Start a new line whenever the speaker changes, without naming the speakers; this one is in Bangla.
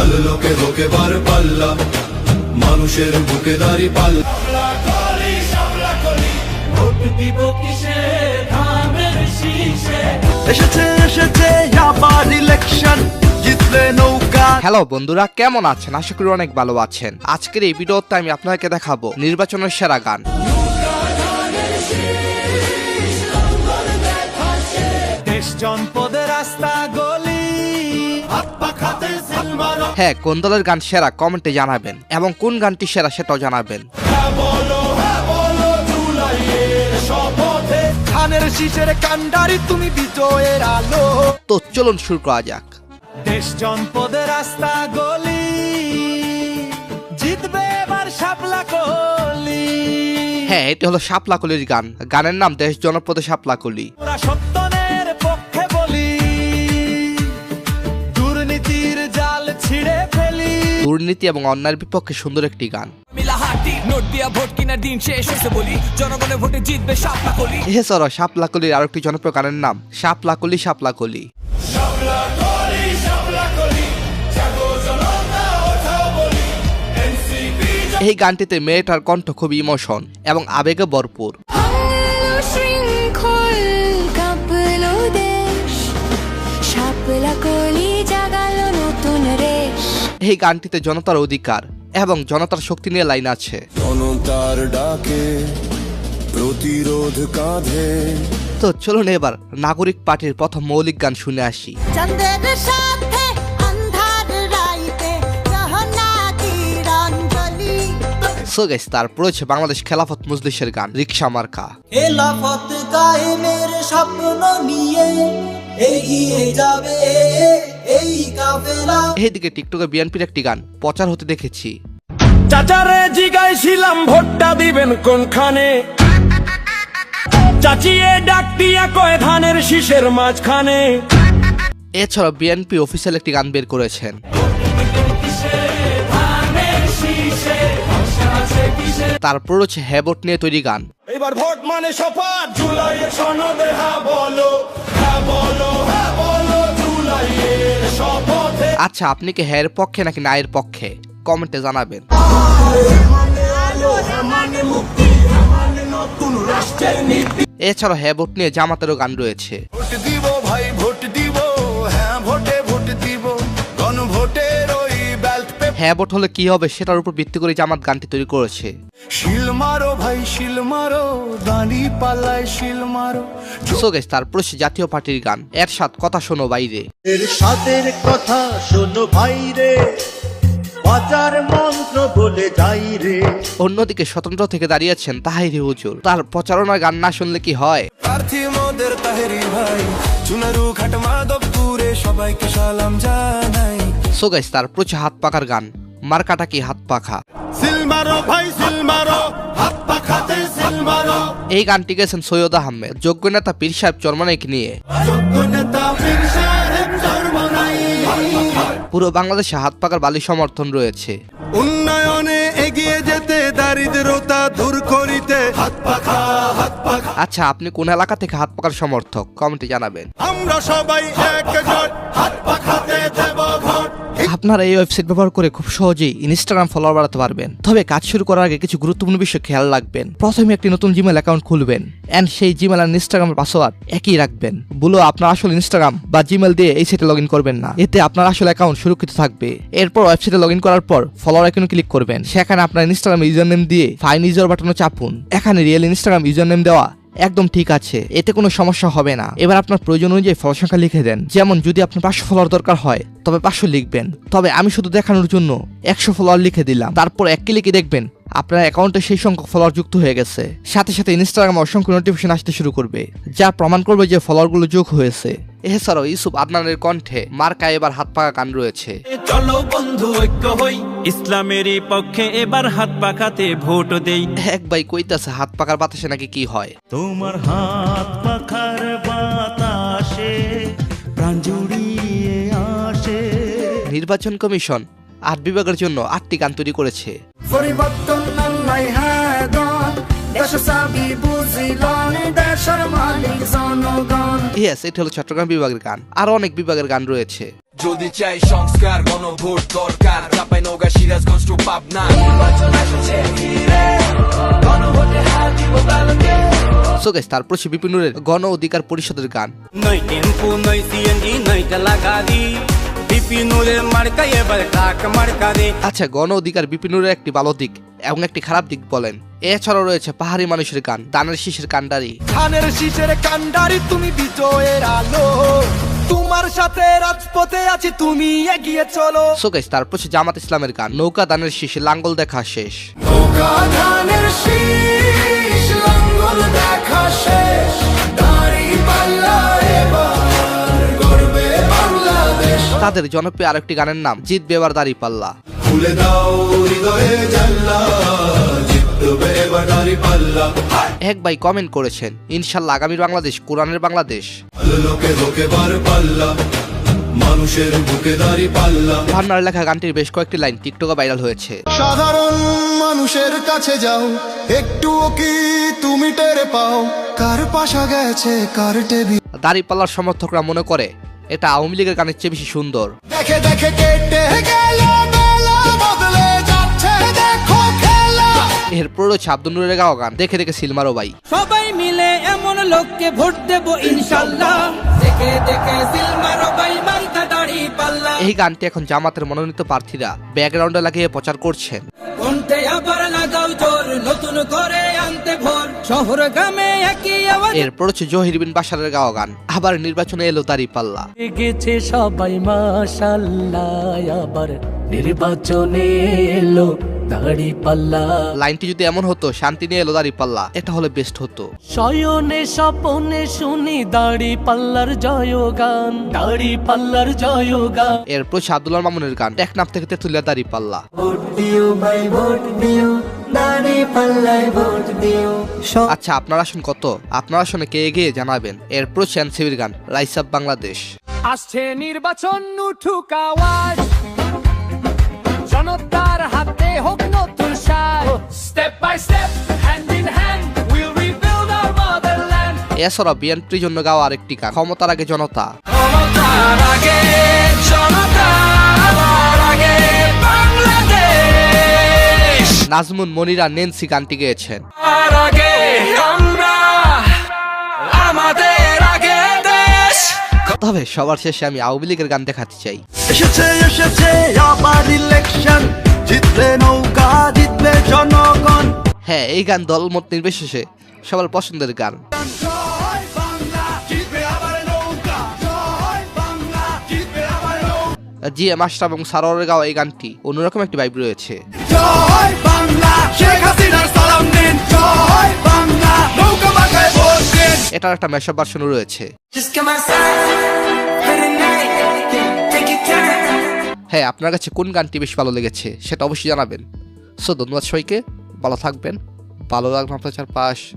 কাল লোকে লোকে বার পাল্লা। মানুষের বুকে দাঁড়ি পাল্লা।
এসেছে এসেছে আবার ইলেকশন জিতলে নৌকা।
হ্যালো বন্ধুরা কেমন আছেন? আশা করি অনেক ভালো আছেন। আজকের এই ভিডিওতে আমি আপনাকে দেখাবো নির্বাচনের সেরা গান।
দেশ জনপদের
হ্যাঁ কোন দলের গান সেরা কমেন্টে জানাবেন এবং কোন গানটি সেরা সেটাও জানাবেন।
ধানের শীষের কান্ডারি তুমি বিজয়ের আলো।
তো চলুন শুরু করা যাক।
দেশ জনপদের রাস্তা গলি জিতবে এবার শাপলা কলি
হ্যাঁ এটি হলো শাপলাকলির গান। গানের নাম দেশ জনপদে শাপলাকলি
আমরা সত্যনের
দুর্নীতি এবং অন্যায়ের বিপক্ষে সুন্দর একটি গান।
মিলাহাটি নোট দিয়া ভোট কিনার দিন শেষ হয়েছে বলি। জনগণের ভোটে জিতবে সাপলা কলি
এছাড়াও শাপলাকলির আরেকটি জনপ্রিয় গানের নাম শাপলাকলি শাপলাকলি। এই গানটিতে মেয়েটার কণ্ঠ খুব ইমোশন এবং আবেগে ভরপুর। এই গানটিতে জনতার অধিকার এবং জনতার শক্তি নিয়ে লাইন আছে।
জনতার ডাকে প্রতিরোধ কাঁধে।
তো চলুন এবার নাগরিক পার্টির প্রথম মৌলিক গান শুনে আসি।
সাথে
সো গাইস তারপর হচ্ছে বাংলাদেশ খেলাফত মজলিসের গান রিক্সা মার্কা।
খেলাফত কায়েমের স্বপ্ন নিয়ে এগিয়ে যাবে এই কাফেলা।
এইদিকে টিকটকে বিএনপির একটি গান প্রচার হতে দেখেছি।
চাচারে জিগাইছিলাম ভোটটা দিবেন কোনখানে? চাচিয়ে ডাক দিয়া কয় ধানের শীষের মাঝখানে?
এছাড়াও বিএনপি অফিসিয়াল একটি গান বের করেছেন। তারপর হচ্ছে হ্যাবট নিয়ে তৈরি গান।
এবার ভোট মানে শপথ। জুলাইয়ের সনদে হ্যাঁ বলো হ্যাঁ বলো হ্যাঁ বলো জুলাইয়ের শপথে।
আচ্ছা আপনি কি হ্যার পক্ষে নাকি নায়ের পক্ষে? কমেন্টে জানাবেন। এছাড়াও হ্যাবট নিয়ে জামাতেরও গান রয়েছে।
পেপার
হলে কি হবে সেটার উপর ভিত্তি করে জামাত গানটি তৈরি করেছে।
ভাই
সো তারপর হচ্ছে জাতীয় পার্টির গান। এর সাথ কথা শোনো বাইরে।
এর সাথের কথা শোনো ভাই রে বাজার মন্ত্র বলে যাই রে।
অন্যদিকে স্বতন্ত্র থেকে দাঁড়িয়েছেন তাহিরি হুজুর। তার প্রচারণা গান না শুনলে কি হয়?
প্রার্থী মোদের তাহেরি ভাই চুনারু ঘাট মাধবপুরে সবাইকে সালাম জানাই।
সো গাইস তার প্রচুর হাত পাকার গান। মার্কাটা কি হাত পাখা এই গানটি গেছেন সৈয়দ আহমেদ যোগ্য নেতা পীর সাহেব চরমানাইকে নিয়ে।
পীর
বাংলাদেশে হাত পাকার বালি সমর্থন রয়েছে।
উন্নয়নে এগিয়ে দারিদ্রতা দূর করিতে হাত পাখা হাত পাখা।
আচ্ছা আপনি কোন এলাকা থেকে হাত পাখার সমর্থক? কমেন্টে জানাবেন।
আমরা সবাই একজোট হাত পাখাতে দেব ভোট।
আপনারা এই ওয়েবসাইট ব্যবহার করে খুব সহজেই ইনস্টাগ্রাম ফলোয়ার বাড়াতে পারবেন। তবে কাজ শুরু করার আগে কিছু গুরুত্বপূর্ণ বিষয় খেয়াল রাখবেন। প্রথমে একটি নতুন জিমেল অ্যাকাউন্ট খুলবেন অ্যান্ড সেই জিমেল আর ইনস্টাগ্রামের পাসওয়ার্ড একই রাখবেন। বলো, আপনার আসল ইনস্টাগ্রাম বা জিমেল দিয়ে এই সাইটে লগ করবেন না। এতে আপনার আসল অ্যাকাউন্ট সুরক্ষিত থাকবে। এরপর ওয়েবসাইটে লগ করার পর ফলোয়ার আইকনে ক্লিক করবেন। সেখানে আপনার ইনস্টাগ্রাম ইউজার নেম দিয়ে ফাইন ইউজার বাটনে চাপুন। এখানে রিয়েল ইনস্টাগ্রাম ইউজার নেম দেওয়া একদম ঠিক আছে, এতে কোনো সমস্যা হবে না। এবার আপনার প্রয়োজন অনুযায়ী ফল সংখ্যা লিখে দেন। যেমন, যদি আপনার পাঁচশো ফলোয়ার দরকার হয়, তবে পাঁচশো লিখবেন। তবে আমি শুধু দেখানোর জন্য একশো ফলোয়ার লিখে দিলাম। তারপর এক ক্লিকে দেখবেন আপনার অ্যাকাউন্টে সেই সংখ্যক ফলোয়ার যুক্ত হয়ে গেছে। সাথে সাথে ইনস্টাগ্রামে অসংখ্য নোটিফিকেশন আসতে শুরু করবে যা প্রমাণ করবে যে ফলোয়ারগুলো যোগ হয়েছে। এছাড়াও ইউসুফ আদনানের কণ্ঠে মার্কা এবার হাত পাকা গান রয়েছে।
চলো বন্ধু ঐক্য হই। ইসলামেরই পক্ষে এবার হাত পাখাতে ভোট দেই।
এক ভাই কইতাছে হাত পাকার বাতাসে নাকি কি হয়?
তোমার হাত পাখার বাতাসে প্রাণ জুড়িয়ে আসে।
নির্বাচন কমিশন আট বিভাগের জন্য আটটি গান তৈরি করেছে।
পরিবর্তন নাই হায়দন
ইয়েস এটা হলো চট্টগ্রাম বিভাগের গান। অনেক বিভাগের গান রয়েছে।
যদি চাই সংস্কার গণভোট দরকার।
চাপাই সিরাজগঞ্জ টু পাবনা। নির্বাচন আসছে গণ অধিকার পরিষদের গান।
নয় নয় সিএনজি নয় গাড়ি বিপিনুরে মার্কা এবার কাক মার্কা রে
আচ্ছা গণ অধিকার বিপিনুরের একটি ভালো দিক এবং একটি খারাপ দিক বলেন। এছাড়াও রয়েছে পাহাড়ি মানুষের গান দানের শীষের কান্ডারি
ধানের শীষের কান্ডারি তুমি বিজয়ের আলো। তোমার সাথে রাজপথে আছি তুমি এগিয়ে চলো।
সো গাইস তারপর জামাত ইসলামের গান নৌকা দানের শীষে লাঙ্গল দেখা শেষ।
নৌকা শীষ।
তাদের জনপ্রিয় আরেকটি গানের নাম জিতবে এবার দাড়ি পাল্লা।
খুলে দাও হৃদয়ে জানলা
এক ভাই কমেন্ট করেছেন ইনশাল্লাহ আগামীর বাংলাদেশ কোরআনের বাংলাদেশ।
মানুষের বুকে দাড়ি পাল্লা।
ভান্নার লেখা গানটির বেশ কয়েকটি লাইন টিকটকে ভাইরাল হয়েছে।
সাধারণ মানুষের কাছে যাও একটু কি তুমি টের পাও? কার পাশা গেছে কার টেবি
দাড়ি পাল্লার সমর্থকরা মনে করে এটা আওয়ামী লীগের গানের চেয়ে বেশি সুন্দর।
দেখে দেখে কেটে গেল বদলে যাচ্ছে দেখো খেলা।
এরপর রয়েছে আব্দুল নুরের গাওয়া গান দেখে দেখে সিলমারো ভাই।
সবাই মিলে এমন লোককে ভোট দেব ইনশাল্লাহ। দেখে দেখে সিলমারো বাই মার্কা দাড়ি পাল্লা।
এই গানটি এখন জামাতের মনোনীত প্রার্থীরা ব্যাকগ্রাউন্ডে লাগিয়ে প্রচার করছেন।
কোনতে আবার লাগাও নতুন করে আনতে ভোর। শহর গ্রামে একই আওয়াজ।
এরপর হচ্ছে জহির বিন বাসারের গাওয়া গান। আবার নির্বাচনে এলো দাড়ি পাল্লা।
গেছে সবাই মাশাল্লাহ আবার নির্বাচনে এলো দাড়ি পাল্লা।
লাইনটি যদি এমন হতো শান্তি নিয়ে এলো দাড়ি পাল্লা এটা হলে বেস্ট হতো।
শয়নে স্বপনে শুনি দাড়ি পাল্লার জয় গান দাড়ি পাল্লার জয় গান।
এরপর আব্দুল্লাহ মামুনের গান টেকনাফ থেকে তেতুলিয়া দাড়ি পাল্লা।
ভোট দিও ভাই ভোট দিও। পাল্লায় ভোট দিও।
আচ্ছা আপনার আসন কত? আপনার আসনে কে এগিয়ে জানাবেন? এরপর হচ্ছে এনসিবির গান রাইস অফ বাংলাদেশ।
আসছে নির্বাচন উঠুক আওয়াজ। জনতার হাতে হোক নতুন সাজ। Step by step hand in hand will rebuild our motherland
এছাড়া বিএনপির জন্য গাওয়া আরেকটি গান ক্ষমতার আগে জনতা।
ক্ষমতার আগে জনতার
নাজমুন মনিরা নেন্সি গানটি গেয়েছেন। তবে সবার শেষে আমি আওয়ামী লীগের গান দেখাতে চাই।
এসেছে এসেছে আবার ইলেকশন জিতবে নৌকা জিতবে জনগণ।
হ্যাঁ এই গান দলমত নির্বিশেষে সবার পছন্দের গান। জি এম আশরাফ এবং সারোয়ারের গাওয়া এই গানটি অন্যরকম একটি ভাইব রয়েছে।
শেখ হাসিনার সালাম দিন। জয় বাংলা। নৌকা মাথায় ভোট দিন।
এটার একটা মেশাপ ভার্সনও রয়েছে. হ্যাঁ আপনার কাছে কোন গানটি বেশি ভালো লেগেছে সেটা অবশ্যই জানাবেন। সো ধন্যবাদ সবাইকে। ভালো থাকবেন। ভালো লাগবে আপনার চারপাশ।